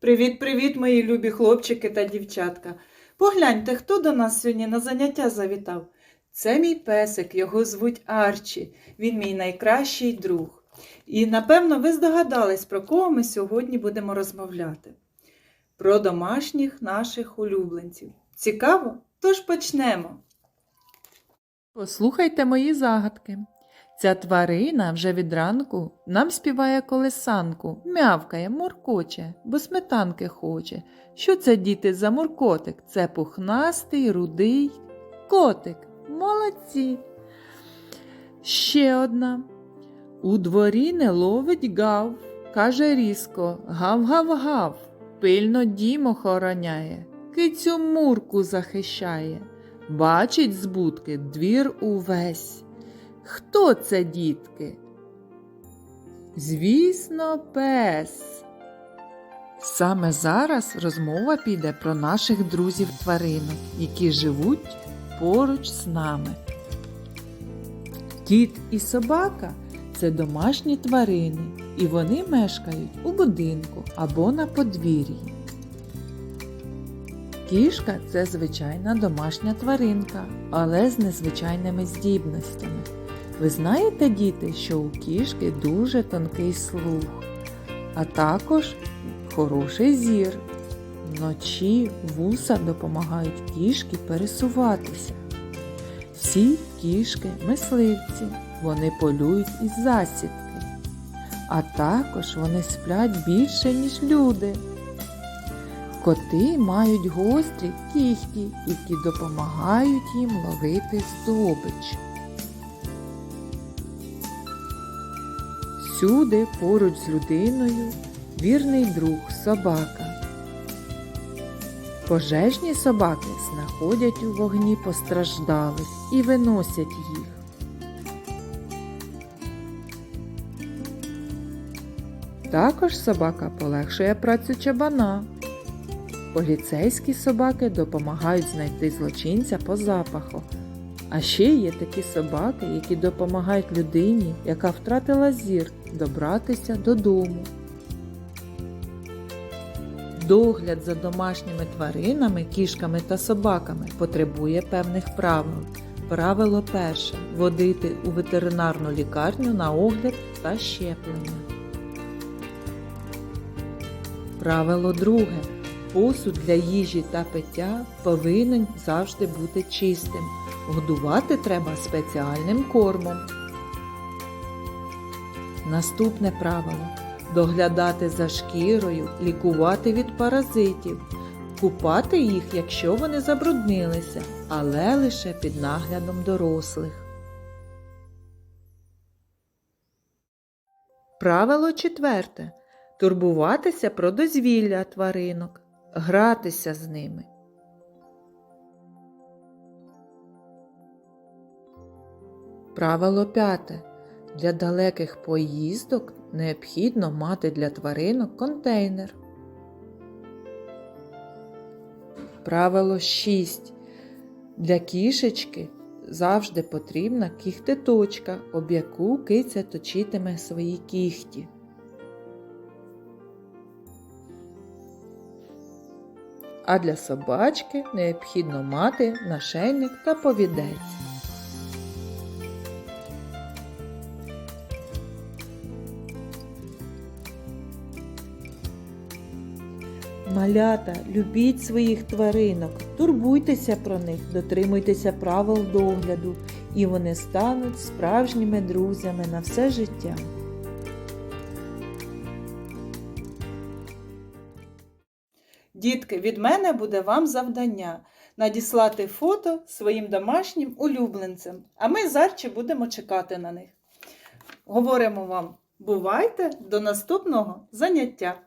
Привіт-привіт, мої любі хлопчики та дівчатка. Погляньте, хто до нас сьогодні на заняття завітав. Це мій песик, його звуть Арчі. Він мій найкращий друг. І напевно ви здогадались, про кого ми сьогодні будемо розмовляти. Про домашніх наших улюбленців. Цікаво? Тож почнемо. Послухайте мої загадки. Ця тварина вже від ранку нам співає колесанку, мявкає, муркоче, бо сметанки хоче. Що це діти за муркотик? Це пухнастий, рудий котик. Молодці. Ще одна. У дворі не ловить гав, каже різко, гав-гав-гав, пильно дім охороняє, кицю мурку захищає, бачить з будки двір увесь. Хто це, дітки? Звісно, пес. Саме зараз розмова піде про наших друзів тваринок, які живуть поруч з нами. Кіт і собака це домашні тварини, і вони мешкають у будинку або на подвір'ї. Кішка це звичайна домашня тваринка, але з незвичайними здібностями. Ви знаєте, діти, що у кішки дуже тонкий слух, а також хороший зір. Вночі вуса допомагають кішки пересуватися. Всі кішки мисливці, вони полюють із засідки, а також вони сплять більше, ніж люди. Коти мають гострі кіхті, які допомагають їм ловити здобич. Всюди поруч з людиною вірний друг собака. Пожежні собаки знаходять у вогні постраждалих і виносять їх. Також собака полегшує працю чабана. Поліцейські собаки допомагають знайти злочинця по запаху. А ще є такі собаки, які допомагають людині, яка втратила зір, добратися додому. Догляд за домашніми тваринами, кішками та собаками потребує певних правил. Правило перше водити у ветеринарну лікарню на огляд та щеплення. Правило друге. Посуд для їжі та пиття повинен завжди бути чистим. Годувати треба спеціальним кормом. Наступне правило доглядати за шкірою, лікувати від паразитів, купати їх, якщо вони забруднилися, але лише під наглядом дорослих. Правило четверте. Турбуватися про дозвілля тваринок, гратися з ними. Правило п'яте. Для далеких поїздок необхідно мати для тваринок контейнер. Правило 6. Для кішечки завжди потрібна кіхтеточка, об яку киця точитиме свої кіхті. А для собачки необхідно мати нашейник та повідець. Малята, любіть своїх тваринок, турбуйтеся про них, дотримуйтеся правил догляду, і вони стануть справжніми друзями на все життя. Дітки, від мене буде вам завдання надіслати фото своїм домашнім улюбленцям, а ми з Арчі будемо чекати на них. Говоримо вам, бувайте до наступного заняття!